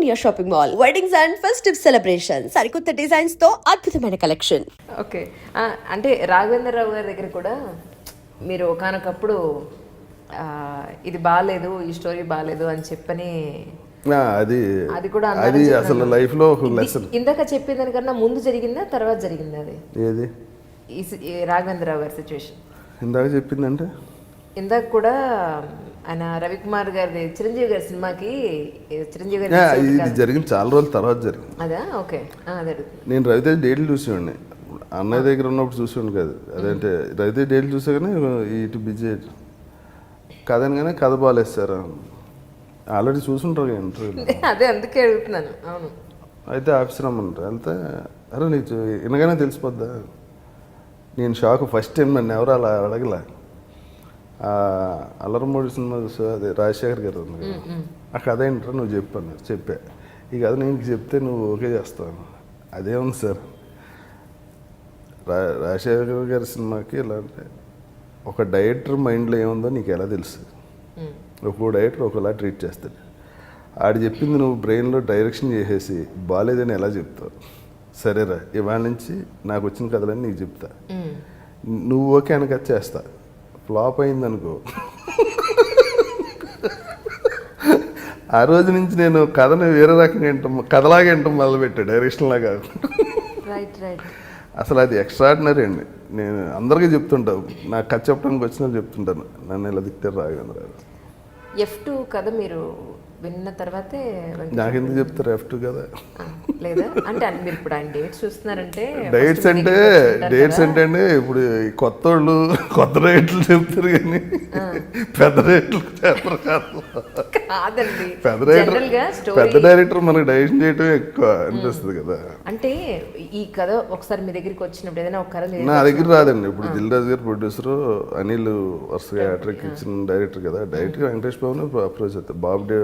India shopping mall weddings and festive celebration సరికొత్త డిజైన్స్తో అద్భుతమైన కలెక్షన్ ఓకే అంటే రాఘవేంద్రరావు గారి దగ్గర కూడా మీరు ఒకనొకప్పుడు ఇది బాగాలేదు ఈ స్టోరీ బాగాలేదు అని చెప్పని అది అది కూడా అది అసలు లైఫ్లో లెసన్ ఇందాక చెప్పిన దానికన్నా ముందు జరిగిందా తర్వాత జరిగిందా అది? ఏది? రాఘవేంద్రరావు గారి సిచ్యువేషన్ ఇందాక చెప్పిందంటే? ఇందాక కూడా ఆయన రవికుమార్ గారి చిరంజీవి గారి సినిమాకి చిరంజీవి గారి ఇది జరిగింది చాలా రోజుల తర్వాత జరిగింది. అదా? ఓకే. నేను రవితేజ డేట్లు చూసేవాడిని. అన్నయ్య దగ్గర ఉన్నప్పుడు చూసేవాడిని కాదు. అదంటే రవితేజ డేట్లు చూసాగానే ఇటు బిజీ కథ అనగానే కథ బాగాలేదు సార్ ఆల్రెడీ చూసుంటారు ఇంటర్వ్యూలో అదే అందుకే అడుగుతున్నాను. అవును. అయితే ఆఫీస్ రమ్మంటారు వెళ్తే అరే నీకు వినగానే తెలిసిపోద్దా? నేను షాక్. ఫస్ట్ టైం నన్ను ఎవరు అలా అడగలే. అల్లరమూడి సినిమా అదే రాజశేఖర్ గారు ఉంది కదా. ఆ కథ ఏంటో నువ్వు చెప్పు అన్నారు చెప్పా. ఈ కథ నేను చెప్తే నువ్వు ఓకే చేస్తాను అదే ఉంది సార్. రా రాజశేఖర్ గారి సినిమాకి ఎలా అంటే ఒక డైరెక్టర్ మైండ్లో ఏముందో నీకు ఎలా తెలుసు. ఒక్కో డైరెక్టర్ ఒకలా ట్రీట్ చేస్తాడు. ఆడు చెప్పింది నువ్వు బ్రెయిన్లో డైరెక్షన్ చేసేసి బాగాలేదని ఎలా చెప్తావు? సరేరా ఇవాళ నుంచి నాకు వచ్చిన కథలన్నీ నీకు చెప్తా. నువ్వు ఓకే అనక చేస్తా. ఫ్లాప్ అయిందనుకో. ఆ రోజు నుంచి నేను కథను వేరే రకంగా వింటాం కథలాగా వింటాం మొదలుపెట్టా డైరెక్షన్ లాగా అసలు అది ఎక్స్ట్రాడినరీ అండి. నేను అందరికీ చెప్తుంటా నాకు కథ చెప్పడానికి వచ్చిన చెప్తుంటాను నన్ను ఇలా దిక్తారు రాఘవేంద్ర ఎఫ్ టూ కథ మీరు విన్న తర్వాతే నాకెందుకు చెప్తారు ఎఫ్ టూ కదా. లేదా. అంటే మీరు ఇప్పుడు ఆయన డేట్స్ చూస్తున్నారంటే డైట్స్ అంటే డేట్స్. అంటే అండి ఇప్పుడు కొత్త వాళ్ళు కొత్త రేట్లు చెప్తారు కానీ పెద్ద రేట్లు చెప్పరు కాదు. కాదండి. పెద్ద గా పెద్ద డైరెక్టర్ మనకి డైరెక్షన్ చేయటం ఎక్కువ అనిపిస్తుంది కదా. అంటే ఈ కథ ఒకసారి మీ దగ్గరికి వచ్చినప్పుడు ఏదైనా ఒక కథ నా దగ్గర రాదండి. ఇప్పుడు దిల్ రాజు గారు ప్రొడ్యూసర్ అనిల్ వరుసగా ఇచ్చిన డైరెక్టర్ కదా. డైరెక్ట్గా వెంకటేష్ బాబుని అప్రోచ్ అవుతారు బాబు డే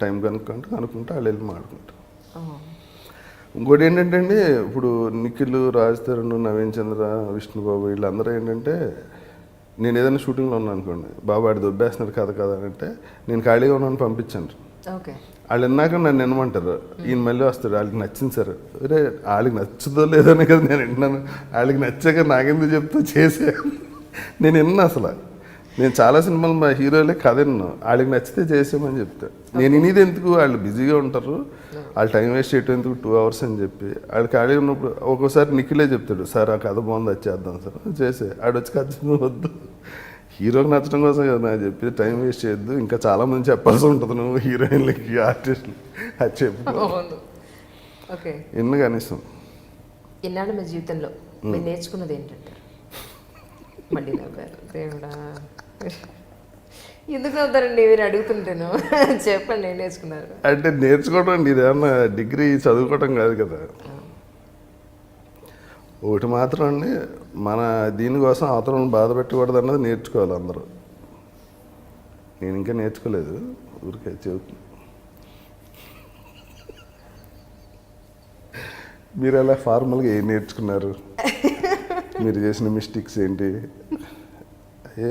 టైం కనుక్కుంటే కనుక్కుంటే వాళ్ళు వెళ్ళి మాట్లాడుకుంటారు ఓ, ఇంకోటి ఏంటంటే అండి ఇప్పుడు నిఖిల్ రాజ్ తరుణ్ నవీన్ చంద్ర విష్ణుబాబు వీళ్ళందరూ ఏంటంటే నేను ఏదైనా షూటింగ్లో ఉన్నాను అనుకోండి బాబు ఆడి దొబ్బేస్తున్నారు కథ కదా అని అంటే నేను ఖాళీగా ఉన్నాను పంపించాను వాళ్ళు విన్నాక నన్ను వినమంటారు ఈయన మళ్ళీ వస్తాడు వాళ్ళకి నచ్చింది సార్. అరే వాళ్ళకి నచ్చుదో లేదనే కదా నేను వింటున్నాను. వాళ్ళకి నచ్చాక నాకెందుకు చెప్తూ చేసే నేను విన్నా అసలు. నేను చాలా సినిమాలు మా హీరోలే కథ విన్నాను వాళ్ళకి నచ్చితే చేసామని చెప్తా. నేను వినేది ఎందుకు? వాళ్ళు బిజీగా ఉంటారు. వాళ్ళు టైం వేస్ట్ చేయటం ఎందుకు? టూ అవర్స్ అని చెప్పి. వాళ్ళు ఖాళీ ఉన్నప్పుడు ఒక్కోసారి నిఖిలే చెప్తాడు సార్ ఆ కథ బాగుంది అది చేద్దాం సార్. చేసే. ఆడొచ్చి కథ వద్దు. హీరోకి నచ్చడం కోసం కదా నాకు చెప్పి టైం వేస్ట్ చేయొద్దు. ఇంకా చాలా మంది చెప్పాల్సి ఉంటుంది నువ్వు హీరోయిన్లకి ఆర్టిస్టులు అది చెప్పు. ఎన్ని కనీసం. ఇన్నాళ్ళు మీ జీవితంలో మీరు నేర్చుకున్నది ఏంటంటే మళ్ళీ నవ్వారు దేవుడా. ఎందుకు అవుతారండి మీరు అడుగుతుంటాను. చెప్పండి ఏం నేర్చుకున్నారు? అంటే నేర్చుకోవడం అండి ఇదేమన్నా డిగ్రీ చదువుకోవటం కాదు కదా. ఒకటి మాత్రం అండి మన దీనికోసం అవతలను బాధ పెట్టకూడదు అన్నది నేర్చుకోవాలి అందరూ. నేను ఇంకా నేర్చుకోలేదు. ఊరికే చెబుతున్నా మీరు అలా ఫార్మల్గా ఏం నేర్చుకున్నారు? మీరు చేసిన మిస్టేక్స్ ఏంటి? ఏ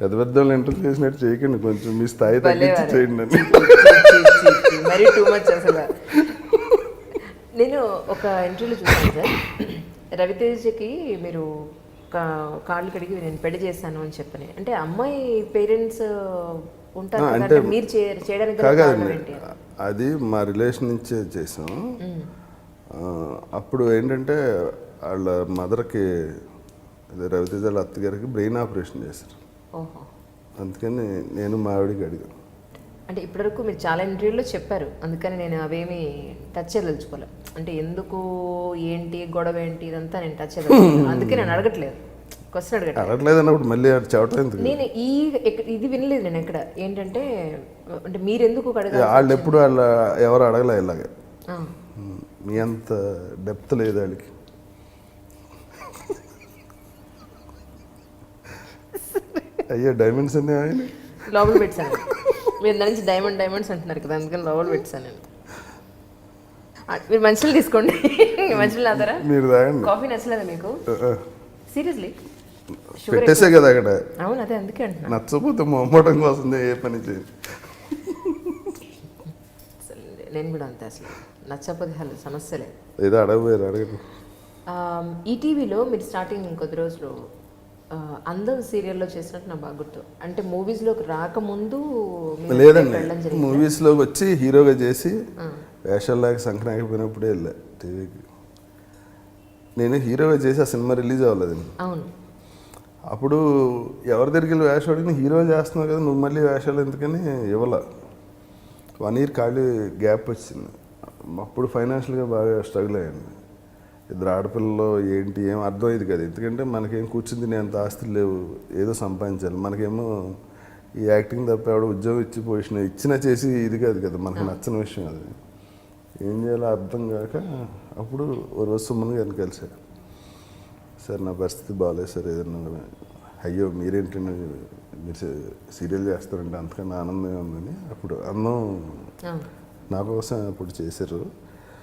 పెద్ద పెద్ద వాళ్ళు ఇంటర్వ్యూ చేసినట్టు చేయకండి కొంచెం మీ స్థాయి తగ్గించి. చేయండి అని మరీ టూ మచ్ అసలు. నేను ఒక ఇంటర్వ్యూలో చూసాను సార్. రవితేజకి మీరు కాళ్ళు కడిగి నేను పెళ్ళి చేశాను అని చెప్పని. అంటే అమ్మాయి పేరెంట్స్ ఉంటారు అంటే మీరు చేయడానికి కాదండి అది మా రిలేషన్ నుంచే చేసాం. అప్పుడు ఏంటంటే వాళ్ళ మదర్కి అదే రవితేజ అత్తగారికి బ్రెయిన్ ఆపరేషన్ చేశారు. ఓహో. అందుకని నేను మా ఆవిడకి అడిగాను. అంటే ఇప్పటివరకు మీరు చాలా ఇంటర్వ్యూలో చెప్పారు. అందుకని నేను అవేమి టచ్ చేయదలుచుకోలేదు. అంటే ఎందుకు ఏంటి గొడవ ఏంటి ఇదంతా నేను టచ్ చేయదలుచుకోలేదు. అందుకే నేను అడగట్లేదు. క్వశ్చన్ అడగట్లేదు. అడగలేదు అన్నప్పుడు మళ్ళీ ఎందుకు? నేను ఈ ఇది వినలేదు నేను ఎక్కడ. ఏంటంటే అంటే మీరు ఎందుకు అడగాలి వాళ్ళు ఎప్పుడు వాళ్ళ ఎవరు అడగలే ఇలాగే. మీ అంత డెప్త్ లేదు వాళ్ళకి అయ్యో డైమండ్స్ అన్నీ ఆయన. లోపల పెట్టాను. మీరు దాని నుంచి డైమండ్ డైమండ్స్ అంటున్నారు కదా అందుకని లోపల పెట్టాను నేను. మీరు మంచిలు తీసుకోండి. మంచిలు తాతారా మీరు తాగండి. కాఫీ నచ్చలేదా మీకు. సీరియస్లీ? పెట్టేసే కదా అక్కడ. అవును అదే అందుకే అంటున్నా. నచ్చపోతే మొమ్మటం కోసం ఏ పని చేయదు నేను కూడా అంతే అసలు. నచ్చకపోతే అసలు సమస్య లేదు. ఏదో అడగపోయారు అడగదు ఆమ్, ఈటీవీలో మీరు స్టార్టింగ్ కొద్ది రోజులు అందం సీరియల్లో చేసినట్టు నాకు బాగా గుర్తు. అంటే మూవీస్లోకి రాకముందు లేదండి. మూవీస్లోకి వచ్చి హీరోగా చేసి వేషాల్లాగా సంక్రాంతిపోయినప్పుడే వెళ్ళా టీవీకి. నేను హీరోగా చేసి ఆ సినిమా రిలీజ్ అవ్వలేదండి. అవును. అప్పుడు ఎవరి దగ్గరికి వెళ్ళి వేషం అడిగిన హీరో చేస్తున్నావు కదా నువ్వు మళ్ళీ వేషాలు ఎందుకని ఇవ్వాల. వన్ ఇయర్ ఖాళీ గ్యాప్ వచ్చింది. అప్పుడు ఫైనాన్షియల్గా బాగా స్ట్రగుల్ అయ్యాను. ఇద్దరు ఆడపిల్లలు ఏంటి ఏం అర్థమయ్యేది కదా. ఎందుకంటే మనకేం కూర్చుని తినేంత ఆస్తులు లేవు. ఏదో సంపాదించాలి. మనకేమో ఈ యాక్టింగ్ తప్ప ఎవడో ఉద్యోగం ఇచ్చి పొజిషన్ ఇచ్చినా చేసి ఇది కాదు కదా. మనకు నచ్చని విషయం అది. ఏం చేయాలో అర్థం కాక అప్పుడు ఓ రోజు సుమ్మన్ గారిని కలిసాను సార్ నా పరిస్థితి బాగాలేదు సార్. ఏదన్నా అయ్యో మీరేంటండి మీరు సీరియల్ చేస్తారంటే అంతకన్నా ఆనందంగా ఉందని అప్పుడు అన్నం నా కోసం అప్పుడు చేశారు.